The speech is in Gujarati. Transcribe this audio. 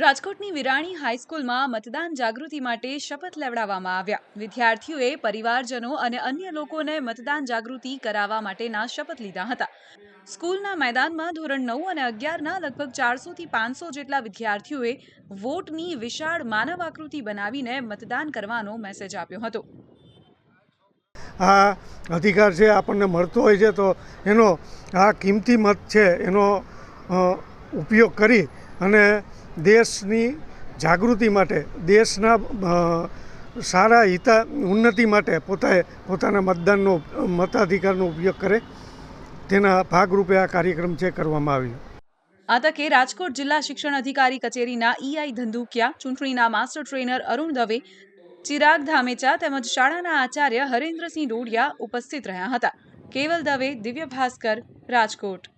રાજકોટની વિરાણી હાઈસ્કૂલમાં મતદાન જાગૃતિ માટે શપથ લેવડાવવામાં આવ્યા. વિદ્યાર્થીઓએ પરિવારજનો અને અન્ય લોકોને મતદાન જાગૃતિ કરાવવા માટેના શપથ લીધા હતા. સ્કૂલના મેદાનમાં ધોરણ નવ અને અગિયારના લગભગ ચારસોથી પાંચસો જેટલા વિદ્યાર્થીઓએ વોટની વિશાળ માનવ આકૃતિ બનાવીને મતદાન કરવાનો મેસેજ આપ્યો હતો. આ અધિકાર છે આપણને મળતો હોય છે, તો એનો આ કિંમતી મત છે, એનો ઉપયોગ કરી અને દેશની જાગૃતિ માટે, દેશના સારા હિતા, ઉન્નતિ માટે પોતાએ, પોતાના મતદાનનો, મતાધિકારનો ઉપયોગ કરે, તેના ભાગરૂપે આ કાર્યક્રમ છે કરવામાં આવ્યો. આ તકે રાજકોટ જિલ્લા શિક્ષણ અધિકારી કચેરીના ઈઆઈ ધંધુકિયા ચૂંટણીના માસ્ટર ટ્રેનર અરુણ દવે, ચિરાગ ધામેચા તેમજ શાળાના આચાર્ય હરેન્દ્રસિંહ ડોડિયા ઉપસ્થિત રહ્યા હતા. Keval Dave, Divya Bhaskar, Rajkot.